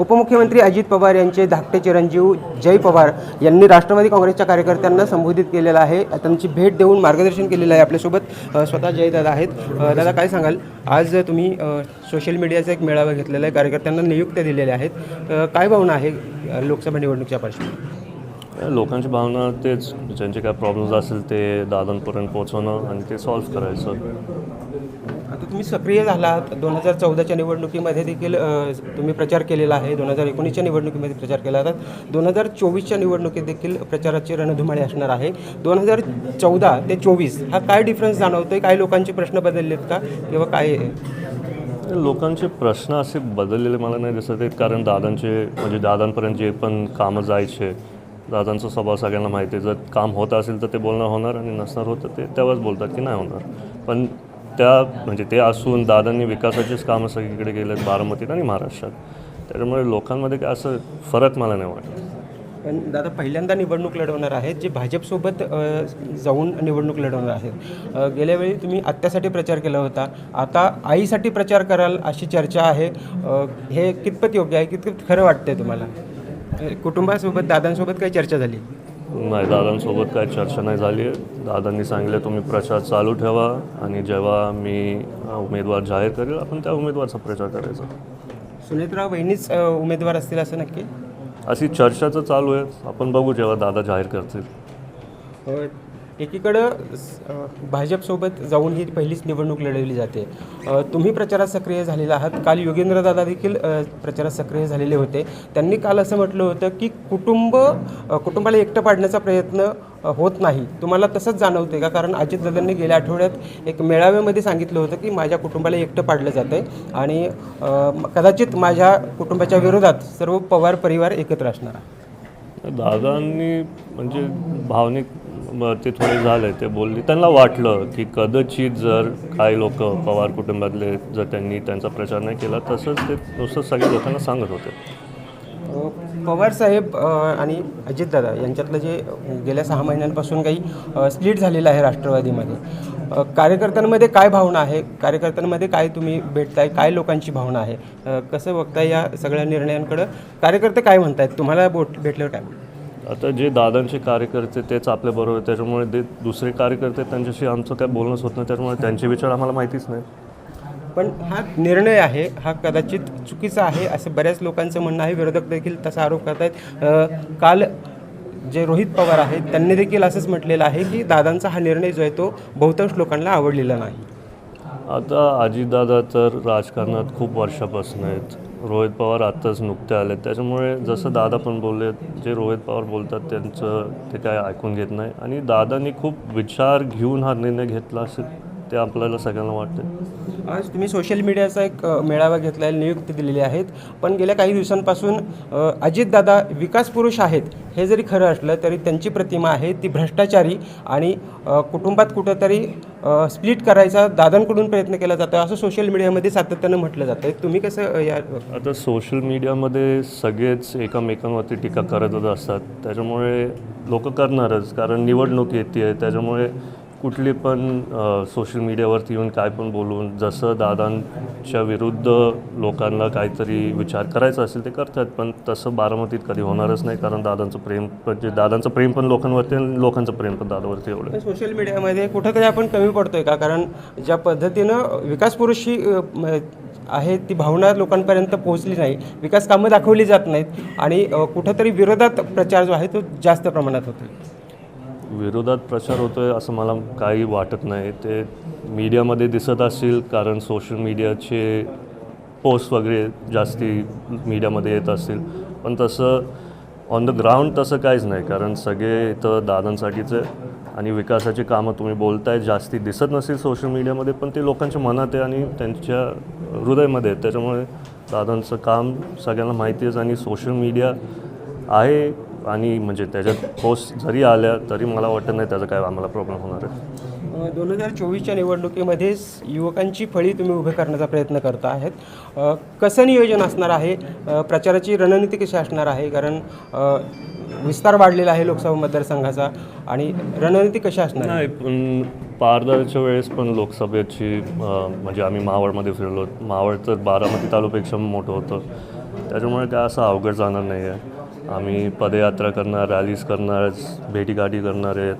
उपमुख्यमंत्री अजित पवार यांचे धाकटे चिरंजीव जय पवार यांनी राष्ट्रवादी काँग्रेसच्या कार्यकर्त्यांना संबोधित केलेलं आहे. त्यांची भेट देऊन मार्गदर्शन केलेलं आहे आपल्यासोबत. स्वतः जयदादा आहेत. दादा काय सांगाल? आज तुम्ही सोशल मीडियाचा एक मेळावा घेतलेला आहे. कार्यकर्त्यांना नियुक्त्या दिलेल्या आहेत. काय भावना आहे लोकसभा निवडणुकीच्या पार्श्वभूमीवर? लोकांची भावना तेच. ज्यांचे काय प्रॉब्लेम्स असेल ते दादांपर्यंत पोहोचवणं आणि ते सॉल्व्ह करायचं. आता तुम्ही सक्रिय झालात. दोन हजार चौदाच्या निवडणुकीमध्ये देखील तुम्ही प्रचार केलेला आहे. दोन हजार एकोणीसच्या निवडणुकीमध्ये प्रचार केला होता दोन हजार चोवीसच्या निवडणुकीत देखील प्रचाराची रणधुमाळी असणार आहे. दोन हजार चौदा ते चोवीस हा काय डिफरन्स जाणवतो आहे काही लोकांचे प्रश्न बदललेत का? किंवा काय लोकांचे प्रश्न असे बदललेले मला नाही दिसत आहेत. कारण दादांचे म्हणजे दादांपर्यंत जे पण कामं जायचे दादांचा स्वभाव सगळ्यांना माहिती आहे. जर काम होत असेल तर ते बोलणं होणार आणि नसणार होतं ते तेव्हाच बोलतात की नाही होणार. पण त्या म्हणजे ते असून दादांनी विकासाचीच कामं सगळीकडे केलेत बारामतीत आणि महाराष्ट्रात. त्याच्यामुळे लोकांमध्ये काय असं फरक मला नाही वाटत. पण दादा पहिल्यांदा निवडणूक लढवणार आहेत जे भाजपसोबत जाऊन निवडणूक लढवणार आहेत. गेल्या वेळी तुम्ही आत्यासाठी प्रचार केला होता. आता आईसाठी प्रचार कराल अशी चर्चा आहे. हे कितपत योग्य आहे? कितपत खरं वाटतंय तुम्हाला? कुटुंबासोबत दादांसोबत काही चर्चा झाली? नाही दादांसोबत काय चर्चा नाही झाली. आहे दादांनी सांगितलं तुम्ही प्रचार चालू ठेवा आणि जेव्हा मी उमेदवार जाहीर करेल आपण त्या उमेदवारचा प्रचार करायचा. सुनेत्राव बहिणीच उमेदवार असतील असं नक्की? अशी चर्चा तर चालू आहे. आपण बघू जेव्हा दादा जाहीर करतील. एकीकडं भाजपसोबत जाऊन ही पहिलीच निवडणूक लढवली जाते. तुम्ही प्रचारात सक्रिय झालेला आहात. काल योगेंद्रदादा देखील प्रचारात सक्रिय झालेले होते. त्यांनी काल असं म्हटलं होतं की कुटुंब कुटुंबाला एकटं पाडण्याचा प्रयत्न होत नाही. तुम्हाला तसंच जाणवते का? कारण अजित दादांनी गेल्या आठवड्यात एक मेळाव्यामध्ये सांगितलं होतं की माझ्या कुटुंबाला एकटं पाडलं जातं आहे आणि कदाचित माझ्या कुटुंबाच्या विरोधात सर्व पवार परिवार एकत्र असणार दादांनी म्हणजे भावनिक ते थोडे झाले ते बोलले. त्यांना वाटलं की कदाचित जर काही लोक पवार कुटुंबातले जर त्यांनी त्यांचा प्रचार नाही केला तसंच ते नुसतं सगळ्या लोकांना सांगत होते. पवार साहेब आणि आणि अजितदादा यांच्यातलं जे गेल्या सहा महिन्यांपासून काही स्प्लिट झालेलं आहे राष्ट्रवादीमध्ये. कार्यकर्त्यांमध्ये काय भावना आहे? कार्यकर्त्यांमध्ये काय तुम्ही भेटताय? काय लोकांची भावना आहे? कसं बघताय या सगळ्या निर्णयांकडं? कार्यकर्ते काय म्हणतायत? तुम्हाला बोट भेटल्यावर काय आता जे दादांचे कार्यकर्ते तेच आपल्याबरोबर त्याच्यामुळे ते दुसरे कार्यकर्ते त्यांच्याशी आमचं काय बोलणंच होत नाही. त्याच्यामुळे त्यांचे विचार आम्हाला माहितीच नाही. पण हा निर्णय आहे हा कदाचित चुकीचा आहे असं बऱ्याच लोकांचं म्हणणं आहे. विरोधक देखील तसा आरोप करत आहेत काल जे रोहित पवार आहेत त्यांनी देखील असंच म्हटलेलं आहे की दादांचा हा निर्णय जो आहे तो बहुतांश लोकांना आवडलेला नाही. आता अजितदादा तर राजकारणात खूप वर्षापासून आहेत. रोहित पवार आत्ताच नुकते आले. त्याच्यामुळे जसं दादा पण बोलले जे रोहित पवार बोलतात त्यांचं ते काय ऐकून घेत नाही. आणि दादांनी खूप विचार घेऊन हा निर्णय घेतला असेल. ते आपल्याला सगळ्यांना वाटतं आज तुम्ही सोशल मीडियाचा एक अ, मेळावा घेतला आहे नियुक्ती दिलेली आहेत. पण गेल्या काही दिवसांपासून अ, अजितदादा विकास पुरुष आहेत हे जरी खरं असलं तरी त्यांची प्रतिमा आहे ती भ्रष्टाचारी आणि अ, कुटुंबात कुठंतरी स्प्लिट करायचा दादांकडून प्रयत्न केला जातो असं सोशल मीडियामध्ये सातत्यानं म्हटलं जातं आहे तुम्ही कसं अ, या आता सोशल मीडियामध्ये सगळेच एकामेकांवरती टीका करतच असतात. त्याच्यामुळे लोक करणारच कारण निवडणूक येते त्याच्यामुळे कुठली पण सोशल मीडियावरती येऊन काय पण बोलून जसं दादांच्या विरुद्ध लोकांना काहीतरी विचार करायचा असेल ते करतात पण तसं बारामतीत कधी होणारच नाही कारण दादांचं प्रेम म्हणजे दादांचं प्रेम पण लोकांवरती आणि लोकांचं प्रेम पण दादावरती एवढं सोशल मीडियामध्ये कुठंतरी आपण कमी पडतोय का? कारण ज्या पद्धतीनं विकास पुरुषी म, आहे ती भावना लोकांपर्यंत पोहोचली नाही विकास कामं दाखवली जात नाहीत आणि अ, कुठंतरी विरोधात प्रचार जो आहे तो जास्त प्रमाणात होतो विरोधात प्रचार होतो आहे असं मला काही वाटत नाही. ते मीडियामध्ये दिसत असतील कारण सोशल मीडियाचे पोस्ट वगैरे जास्ती मीडियामध्ये येत असतील. पण तसं ऑन द ग्राउंड तसं काहीच नाही कारण सगळे इथं दादांसाठीचं आणि विकासाची कामं तुम्ही बोलताय जास्ती दिसत नसेल सोशल मीडियामध्ये पण ते लोकांच्या मनात आहे आणि त्यांच्या हृदयामध्ये त्याच्यामुळे दादांचं काम सगळ्यांना माहिती आहे आणि सोशल मीडिया आहे. आणि म्हणजे त्याच्यात पोस्ट जरी आल्या तरी मला वाटत नाही त्याचा काय आम्हाला प्रॉब्लेम होणार आहे. दोन हजार चोवीसच्या निवडणुकीमध्ये स- युवकांची फळी तुम्ही उभे करण्याचा प्रयत्न करता आहेत. कसं नियोजन असणार आहे? प्रचाराची रणनीती कशी असणार आहे? कारण विस्तार वाढलेला आहे लोकसभा मतदारसंघाचा आणि रणनीती कशी असणार आहे? नाही पण पारदाच्या वेळेस पण लोकसभेची म्हणजे आम्ही मावळमध्ये फिरलो. मावळ तर बारामती तालुक्यापेक्षा मोठं होतं. त्याच्यामुळे काय असं अवघड जाणार नाही आहे आम्ही पदयात्रा करणार रॅलीज करणार भेटीगाठी करणार आहेत.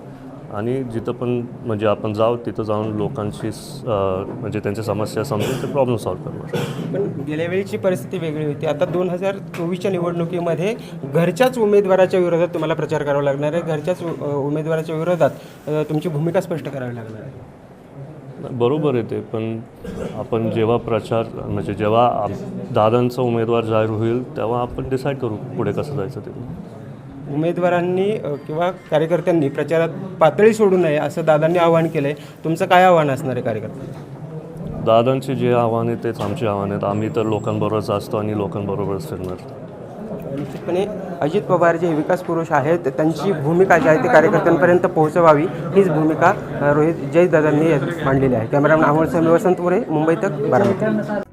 आणि जिथं पण म्हणजे आपण जाऊ तिथं जाऊन लोकांशी स- म्हणजे त्यांच्या समस्या समजून ते प्रॉब्लेम सॉल्व्ह करणार. पण गेल्या वेळीची परिस्थिती वेगळी होती. आता दोन हजार चोवीसच्या निवडणुकीमध्ये घरच्याच उमेदवाराच्या विरोधात तुम्हाला प्रचार करावा लागणार आहे. घरच्याच उमेदवाराच्या विरोधात तुमची भूमिका स्पष्ट करावी लागणार आहे. बरोबर आहे ते पण आपण जेव्हा प्रचार म्हणजे जेव्हा आप- दादांचा उमेदवार जाहीर होईल तेव्हा आपण डिसाईड करू पुढे कसं जायचं ते. उमेदवारांनी किंवा कार्यकर्त्यांनी प्रचारात पातळी सोडू नये असं दादांनी आवाहन केलं आहे तुमचं काय आव्हान असणार आहे कार्यकर्त्यांना? दादांचे जे आव्हान आहे तेच आमचे आव्हान आहेत. आम्ही तर लोकांबरोबरच असतो आणि लोकांबरोबरच फिरणार. निश्चितपणे अजित पवार जे विकास पुरुष आहेत त्यांची भूमिका जी आहे ती कार्यकर्त्यांपर्यंत पोहोचवावी हीच भूमिका रोहित जयदादांनी मांडलेली आहे. कॅमेरामॅन अमोल समी पुरे मुंबई तक बारामती.